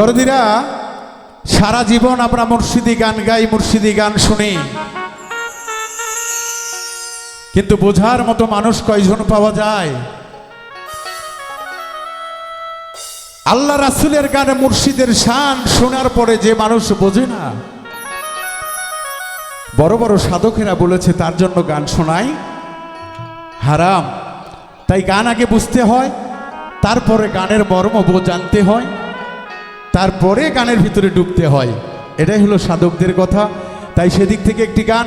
দরদিরা, সারা জীবন আমরা মুর্শিদি গান গাই, মুর্শিদি গান শুনি। কিন্তু বোঝার মতো মানুষ কয়জন পাওয়া যায়? আল্লাহ রাসুলের গানে মুর্শিদের শান শোনার পরে যে মানুষ বোঝে না, বড় বড় সাধকেরা বলেছে, তার জন্য গান শোনাই হারাম। তাই গান আগে বুঝতে হয়, তারপরে গানের মর্ম জানতে হয়। তারপরে গানের ভিতরে ডুবতে হয়। এটাই হলো সাধকদের কথা। তাই সেদিক থেকে একটি গান,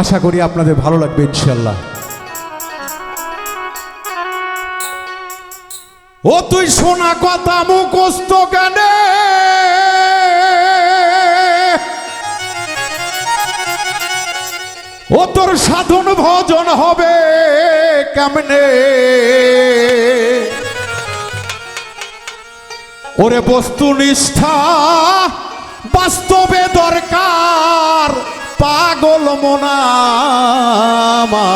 আশা করি আপনাদের ভালো লাগবে ইনশাল্লাহ ও তুই শোনা কথা মুখস্ত গানে। ও তোর সাধন ভজন হবে কেমনে? ওরে বস্তু নিষ্ঠা, বাস্তবে দরকার পাগল মোনামা।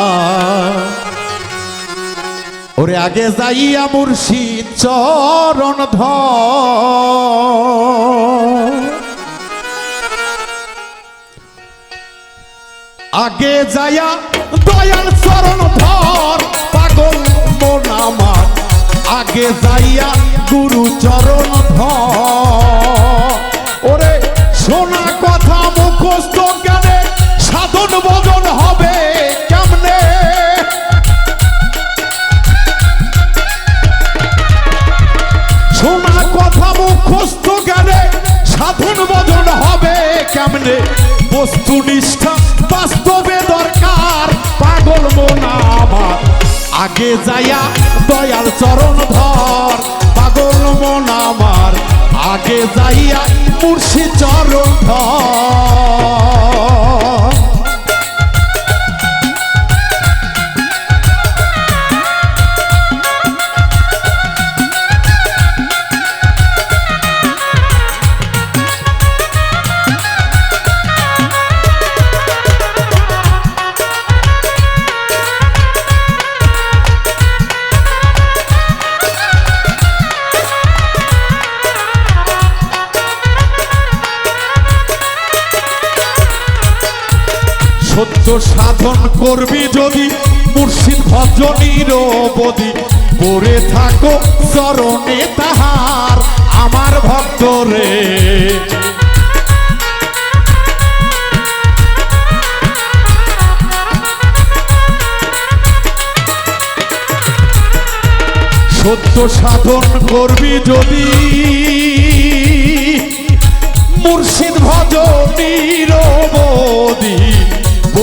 ওরে আগে যাইয়া মুর্শিদ চরণ ধ আগে যাইয়া দয়াল চরণ ধর। আগে যাইয়া গুরু চরণ ধর। ওরে শোনা কথা মুখস্থ জ্ঞানে সাধন বদন হবে কেমনে? শোনা কথা মুখস্থ জ্ঞানে সাধন বদন হবে কেমনে? বস্তু নিষ্ঠা বাস্তবে দরকার পাগল মন আগে যাইয়া দয়াল চরণ ধর পাগল মন আমার। আগে যাইয়া মুর্শিদ সত্য সাধন করবি যদি মুর্শিদ ভজনীর বদি পড়ে থাকো চরণে তাহার আমার ভক্ত রে। সত্য সাধন করবি যদি মুর্শিদ ভজনীর বদি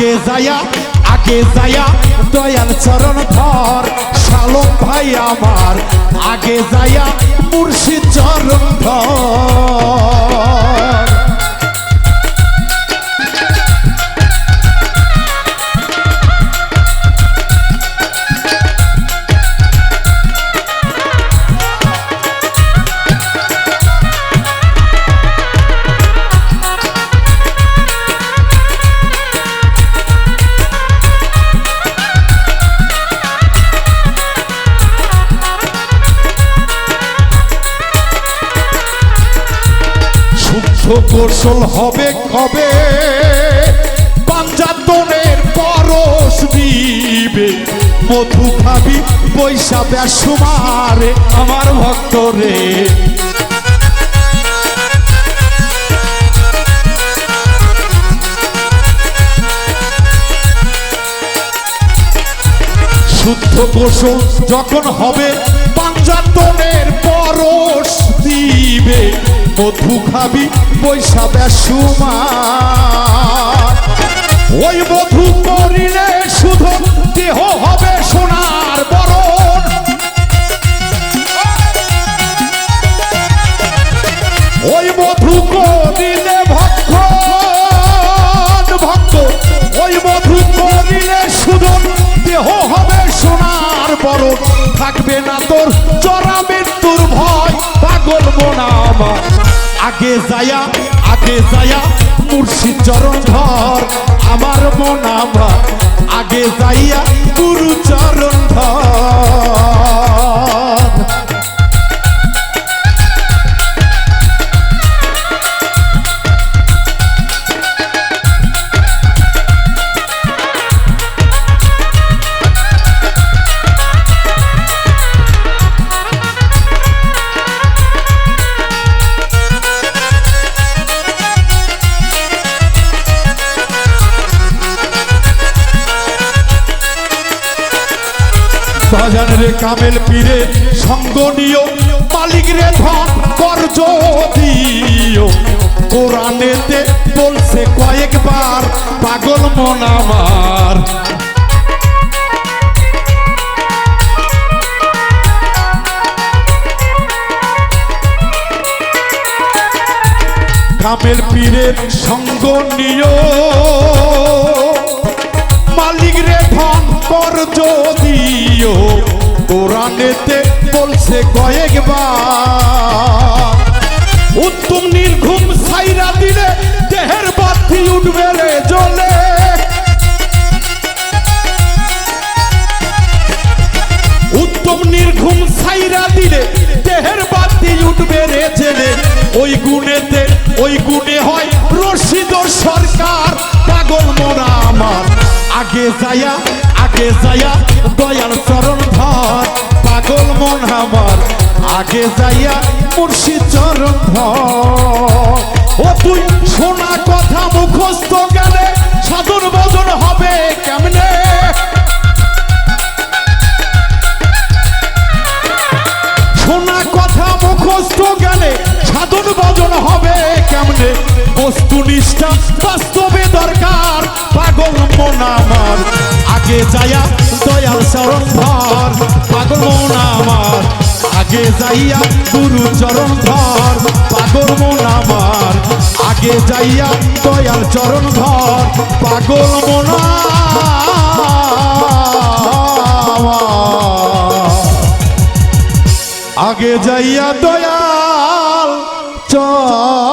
আগে যায়া আগে যায়া, দয়াল চরণ ধর, শালক ভাই আমার। আগে যায়া মুর্শিদ চরণ ধর। কৌশল হবে কবে? পাঞ্জাতনের পরশ দিবে। মধু খাবি পয়সা বেসুমারে আমার ভক্ত রে। শুদ্ধ কৌশল যখন হবে মধু খাবি পয়সা বেসুমার ওই মধু করিলে শুধু দেহ হবে সোনার বরণ। ওই মধু করিলে ভক্ত ভক্ত। ওই মধু করিলে শুধু দেহ হবে সোনার বরণ। থাকবে না তোর চরা মৃত্যুর ভয়, পাগল মন আগে যায়া আগে যায়া, মুর্শিদ চরণ ধর, আমার মন আমার। আগে যাইয়া গুরু চরণ ধর। রে কামেল পীরে, সঙ্গ নিও। মালিক রে ধন দিও। কোরআনেতে বলছে কয়েকবার, পাগল মন আমার। কামেল পীরের সঙ্গ নিও। মালিক রে ধন, কর যদিও বলছে কয়েকবার, উত্তম নির্ঘুম সাইরা দিলে দেহের বাতি উঠবে রে জ্বলে উত্তম নির্ঘুম সাইরা দিলে দেহের বাতি উঠবে রে জেলে। ওই গুণেতে, ওই গুণে হয় রশিদ সরকার, পাগল মোরা আমার। আগে যায়া আগে যায়া আগে যাইয়া মুর্শিদ চরণ ও তুই শোনা কথা মুখস্থ গেলে সাধন বদন হবে কেমনে? শোনা কথা মুখস্থ গেলে সাধন ভজন হবে কেমনে? বস্তু নিষ্ঠা বাস্তবে দরকার, পাগল মন আমার। আগে যায়া দয়াল ধর, পাগল মন আমার। আগে যাইয়া গুরু চরণ ধর, পাগল মন আমার। আগে যাইয়া দয়াল চরণ ধর, পাগল মন আগে যাইয়া দয়াল ধর